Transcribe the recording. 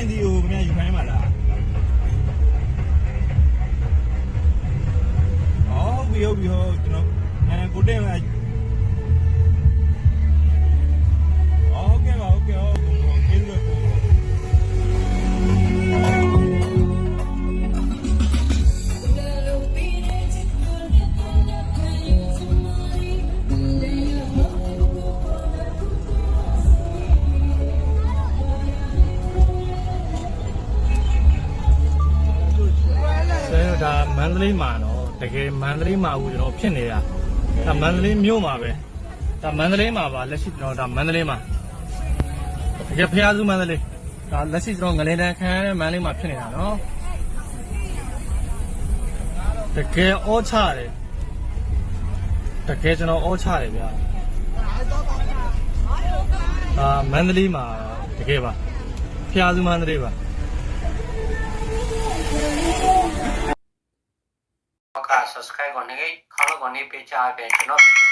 င်စီကိုခင်ဗျာယူခိုင်းပါလားဟုတ်ပြီဟုတ်ပြီဟုတ်ကျွန်တော် ဒါမန္တလေးမှာနော်တကယ်မန္တလေးမှာဦးကျွန်တော်ဖြစ်နေတာဒါမန္တလေးမြို့မှာပဲဒါမန္တလေးမှာပါလက်ရှိကျွန်တော်ဒါမန္တလေးမှာတကယ်ဖျားစုမန္တလေးဒါလက်ရှိကျွန်တော်ငလင်တန်းခမ်းတဲ့မန္တလေးမှာဖြစ်နေတာနော်တကယ်အောချတယ်တကယ်ကျွန်တော်အောချတယ်ဗျာဒါမန္တလေးမှာတကယ်ပါဖျားစုမန္တလေးပါ နောက်က subscribe ကိုနေခေါင်းလောက်ကို